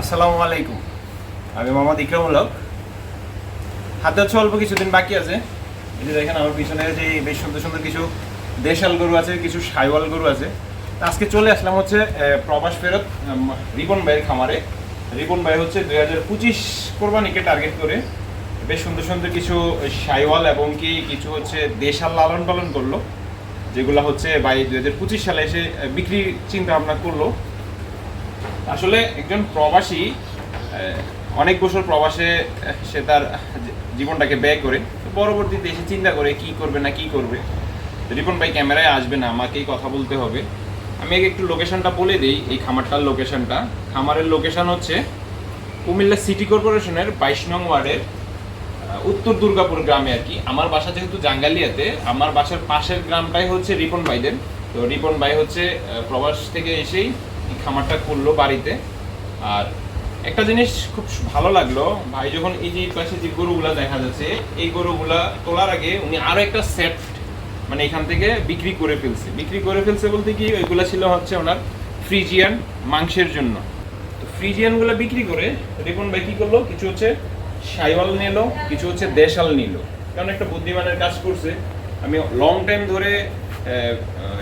আসসালামু আলাইকুম। আমি মোহাম্মদ ইকরামুল হক। হাতে হচ্ছে অল্প কিছুদিন বাকি আছে। যে দেখেন আমার পিছনে যে বেশ সুন্দর সুন্দর কিছু দেশাল গরু আছে কিছু সাইওয়াল গরু আছে। আজকে চলে আসলাম হচ্ছে প্রবাস ফেরত রিবন ভাইয়ের খামারে। রিবন ভাই হচ্ছে দুই হাজার পঁচিশ কোরবানিকে টার্গেট করে। বেশ সুন্দর সুন্দর কিছু সাইওয়াল এবং কি কিছু হচ্ছে দেশাল লালন পালন করল যেগুলো হচ্ছে ভাই দুই হাজার পঁচিশ সালে এসে আহ, বিক্রির চিন্তা ভাবনা করল। আসলে একজন প্রবাসী অনেক বছর প্রবাসে সে তার জীবনটাকে ব্যয় করে। পরবর্তীতে এসে চিন্তা করে কি করবে না কি করবে। রিপন ভাই ক্যামেরায় আসবে না, আমাকেই কথা বলতে হবে। আমি আগে একটু লোকেশনটা বলে দিই, এই খামারটার লোকেশনটা খামারের লোকেশন হচ্ছে কুমিল্লা সিটি কর্পোরেশনের বাইশ নং ওয়ার্ডের উত্তর দুর্গাপুর গ্রামে আর কি। আমার বাসা যেহেতু জাঙ্গালিয়াতে, আমার বাসার পাশের গ্রামটাই হচ্ছে রিপন ভাইদের। তো রিপন ভাই হচ্ছে প্রবাস থেকে এসেই খামারটা করল বাড়িতে। আর একটা জিনিস খুব ভালো লাগল, ভাই যখন এই যে পাশে যে গরুগুলা দেখা যাচ্ছে, এই গরুগুলা তোলার আগে উনি আরও একটা সেট মানে এখান থেকে বিক্রি করে ফেলছে। বিক্রি করে ফেলছে বলতে কি, ওইগুলা ছিল হচ্ছে ওনার ফ্রিজিয়ান মাংসের জন্য। তো ফ্রিজিয়ানগুলো বিক্রি করে রিপন ভাই কি করল, কিছু হচ্ছে সাইওয়াল নিল, কিছু হচ্ছে দেশাল নিল। কারণ একটা বুদ্ধিমানের কাজ করছে। আমি লং টাইম ধরে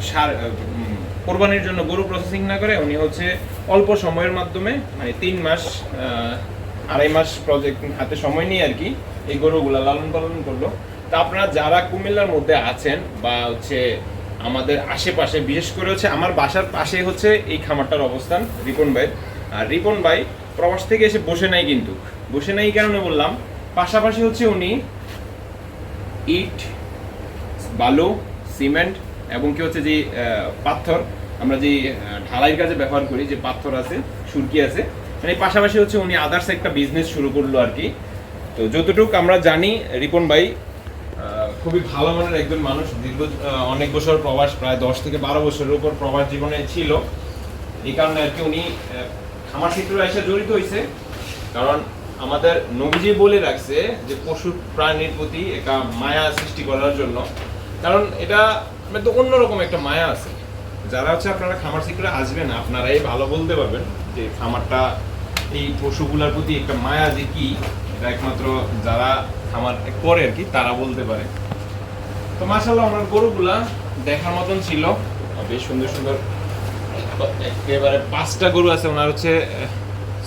সার কোরবানির জন্য গরু প্রসেসিং না করে উনি হচ্ছে অল্প সময়ের মাধ্যমে মানে তিন মাস আড়াই মাস প্রজেক্ট হাতে সময় নিয়ে আর কি এই গরুগুলা লালন পালন করল। তা আপনারা যারা কুমিল্লার মধ্যে আছেন বা হচ্ছে আমাদের আশেপাশে, বিশেষ করে হচ্ছে আমার বাসার পাশে হচ্ছে এই খামারটার অবস্থান, রিপন ভাই। আর রিপন ভাই প্রবাস থেকে এসে বসে নাই কিন্তু। বসে নাই কারণে বললাম, পাশাপাশি হচ্ছে উনি ইট, বালু, সিমেন্ট এবং কি হচ্ছে যে পাথর, আমরা যে ঢালাইয়ের কাজে ব্যবহার করি, যে পাথর আছে, সুরকি আছে মানে পাশাপাশি হচ্ছে উনি আদার্স একটা বিজনেস শুরু করল আর কি। তো যতটুকু আমরা জানি, রিপন ভাই খুবই ভালো মানের একজন মানুষ, দীর্ঘ অনেক বছর প্রবাস, প্রায় দশ থেকে বারো বছরের উপর প্রবাস জীবনে ছিল। এই কারণে আর কি উনি খামার সেক্টরে এসে জড়িত হয়েছে কারণ আমাদের নবীজি বলে রাখছে যে, পশু প্রাণীর প্রতি একটা মায়া সৃষ্টি করার জন্য কারণ এটা মানে তো অন্যরকম একটা মায়া আছে। যারা হচ্ছে আপনারা খামার সেক্টরে আসবেন, আপনারাই ভালো বলতে পারবেন যে খামারটা এই পশুগুলার প্রতি একটা মায়া যে কি, এটা একমাত্র যারা খামার করে আর কি, তারা বলতে পারে। তো মাসাল্লাহ আমার গরুগুলা দেখার মতন ছিল। বেশ সুন্দর সুন্দর একেবারে পাঁচটা গরু আছে, ওনার হচ্ছে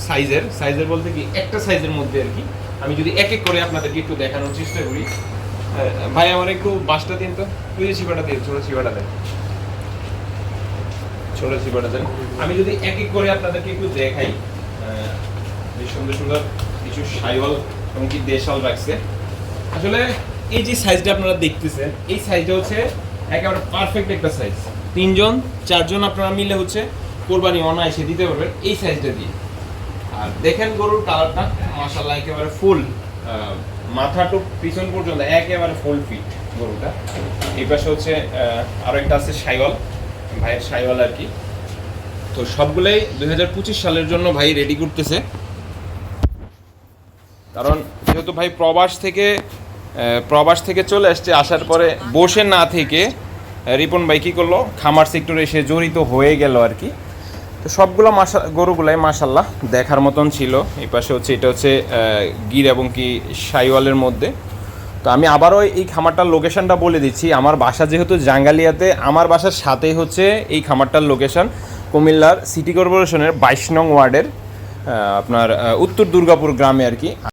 সাইজের। সাইজের বলতে কি, একটা সাইজের মধ্যে আর কি। আমি যদি এক এক করে আপনাদেরকে একটু দেখানোর চেষ্টা করি। ভাই, আমার একটু বাসটা দিন তো। তুই যে চিপাটা দিন ছোট চিপাটা দেন ছোট চিপাটা দেন আমি যদি এক এক করে আপনাদেরকে একটু দেখাই সুন্দর সুন্দর কিছু সাইওয়াল এবং কি দেশাল রাখছে। আসলে এই যে সাইজটা আপনারা দেখতেছেন, এই সাইজটা হচ্ছে একেবারে পারফেক্ট একটা সাইজ তিনজন, চারজন আপনারা মিলে হচ্ছে কোরবানি অনায়াসে দিতে পারবেন এই সাইজটা দিয়ে। আর দেখেন গরুর কালারটা মাশাল্লাহ একেবারে ফুল মাথা টু পিছন পর্যন্ত একেবারে ফুল ফিট গরুটা। এই পাশে হচ্ছে আহ, আরও একটা আছে সাইওয়াল ভাইয়ের সাইওয়াল আর কি। তো সবগুলাই দু হাজার পঁচিশ সালের জন্য ভাই রেডি করতেছে। কারণ যেহেতু ভাই প্রবাস থেকে প্রবাস থেকে চলে আসছে আসার পরে বসে না থেকে রিপন ভাই কী করল? খামার সেক্টরে এসে জড়িত হয়ে গেল আর কি। তো সবগুলো মাসা গরুগুলাই মাসাল্লাহ দেখার মতন ছিল। এই পাশে হচ্ছে, এটা হচ্ছে গির এবং কি সাইওয়ালের মধ্যে। তো আমি আবারও এই খামারটার লোকেশানটা বলে দিচ্ছি। আমার বাসা যেহেতু জাঙ্গালিয়াতে, আমার বাসার সাথেই হচ্ছে এই খামারটার লোকেশন। কুমিল্লার সিটি কর্পোরেশনের বাইশ নং ওয়ার্ডের আপনার উত্তর দুর্গাপুর গ্রামে আর কি।